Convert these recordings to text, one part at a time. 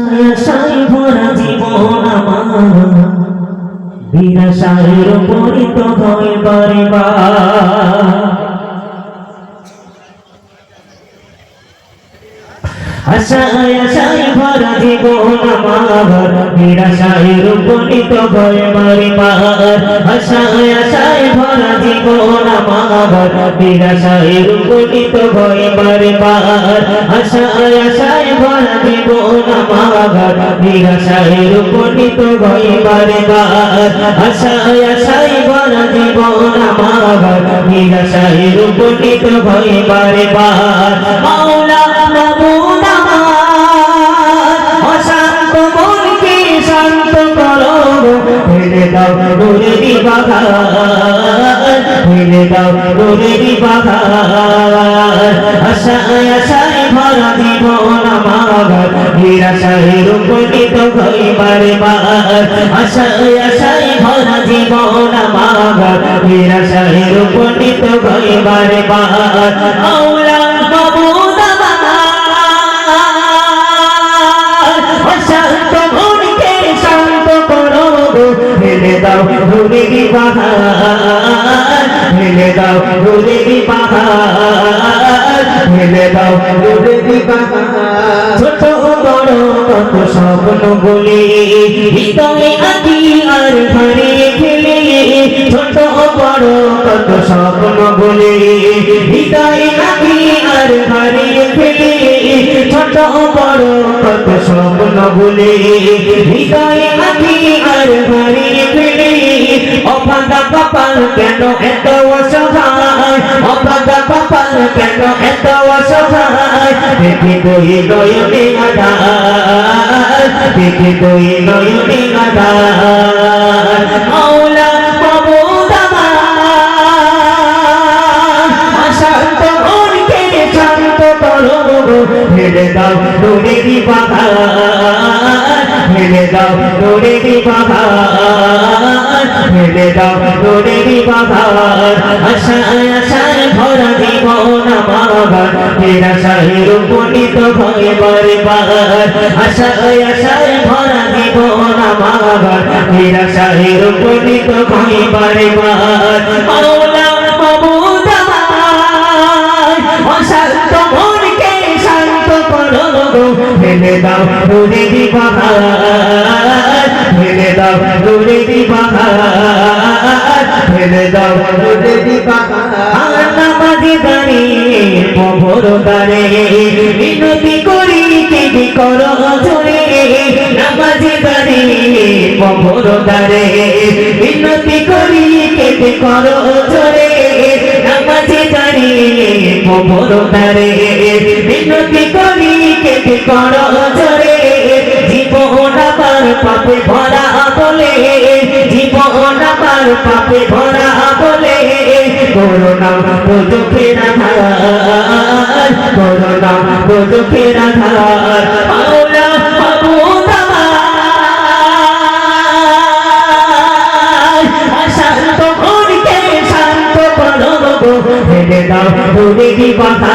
আশায় ভরা জীবন আমার। বিনাশায়ের পরিত হয় বার আশায় আশায় ভরা জীবন আমার নিরাশায় রূপণিত ভয় মারি মার আশায় আশায় ভরা জীবন আমার নিরাশায় রূপণিত ভয় মারি মার আশায় আশায় ভরা জীবন আমার নিরাশায় রূপণিত ভয় মারি মার আশায় আশায় ভরা জীবন আমার নিরাশায় রূপণিত ভয় মারি মার মাওলা মাবুদ দিবাঘার ফেলে দাও নূরে দিবাঘার আশায় আশায় ভরা জীবন আমার নিরাশায় রূপণিত হইবারে বার আশায় আশায় ভরা জীবন আমার নিরাশায় রূপণিত হইবারে বার দাও ভুলে বাহার ফেলে দাও দাও ছোট কত স্বপ্ন বলে, হৃদয়ে আঁকি আর ঘরে খেলে ছোট বড় কত স্বপ্ন হৃদয়ে আর খেলে ছোট বড় কত স্বপ্ন হৃদয়ে আর খেলে অভাগা কপাল কেন এত অসহায়? অভাগা কপাল কেন এত অসহায়? দেখি তুই নয়নে আধার দেখি তুই নয়নে আধার মৌলা আমার। শান্ত মনকে শান্ত করো। ফেলে দাও নদী বাধার ফেলে ফেলে দাও নদী বাধার আশায় আশায় ভরা জীবন আমার। নিরাশায় রূপণিত ভয় বারে বার আশায় আশায় ভরা জীবন আমার। নিরাশায় রূপণিত ভয় বারে বার মাওলা মাবুদ অশান্ত মনকে শান্ত করো ফেলে দাও বাহার ফেলে দাও বাহার ফেলে দাও নদী বাহার। নামাজি দাঁড়িয়ে পবর দাঁড়ে বিনতি করি কেবি করো ঝরে। নামাজি দাঁড়িয়ে করি কেবি করো ঝরে। নামাজি দাঁড়িয়ে করি কেবি করো আমার পাপে ভরা বলে, জীবন আমার পাপে ভরা বলে। করোনা বোঝো ফেরা ধার করোনা বোঝো ফেরা ধার আমার শান্ত করো ফেলে দাও ধরে দি বাধা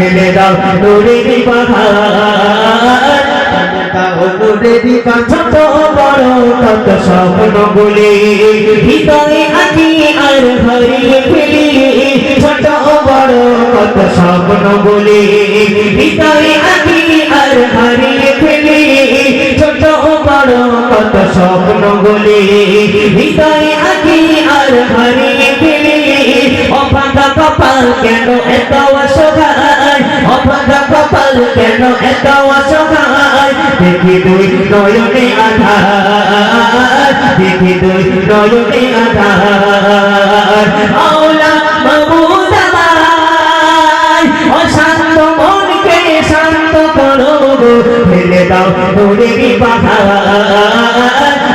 করো দাও বড় কত স্বপ্ন বলে হৃদয়ে আঁকি আর ঘরে ফেলি। ছোট বড় কত স্বপ্ন বলে হৃদয়ে আঁকি আর ঘরে ফেলি। ছোট বড় কত স্বপ্ন বলে হৃদয়ে আঁকি আর ঘরে ফেলি। অভাগা কপাল কেন এত অসহায়? অভাগা কপাল কেন এত অসহায় দেখি তুই নয়নে আধার দেখি তুই নয়নে আধার মাওলা মাবুদ আমার অশান্ত মনকে শান্ত কর ফেলে দাও নূরের পাহাড়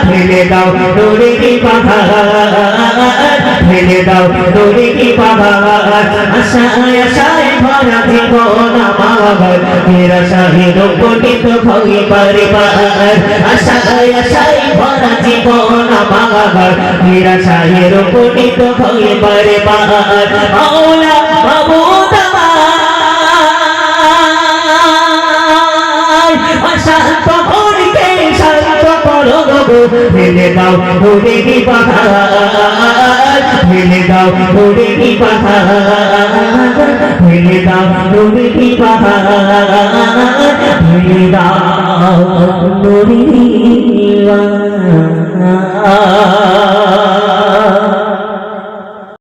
ফেলে দাও নূরের পাহাড় ফেলে দাও তোরে কি বাবা আশায় আশায় ভরা জীবন আমার। নিরাশাহীন পঠিত ভয় পরিবার আশায় আশায় ভরা জীবন আমার। নিরাশাহীন পঠিত পারে বাবা মাওলা মাবুদ করো গো ফেলে দাও ভরে কি পাহাড় ফেলে দাও ভরে কি পাহাড় ফেলে দাও ভরে কি পাহাড় ফেলে দাও ভরে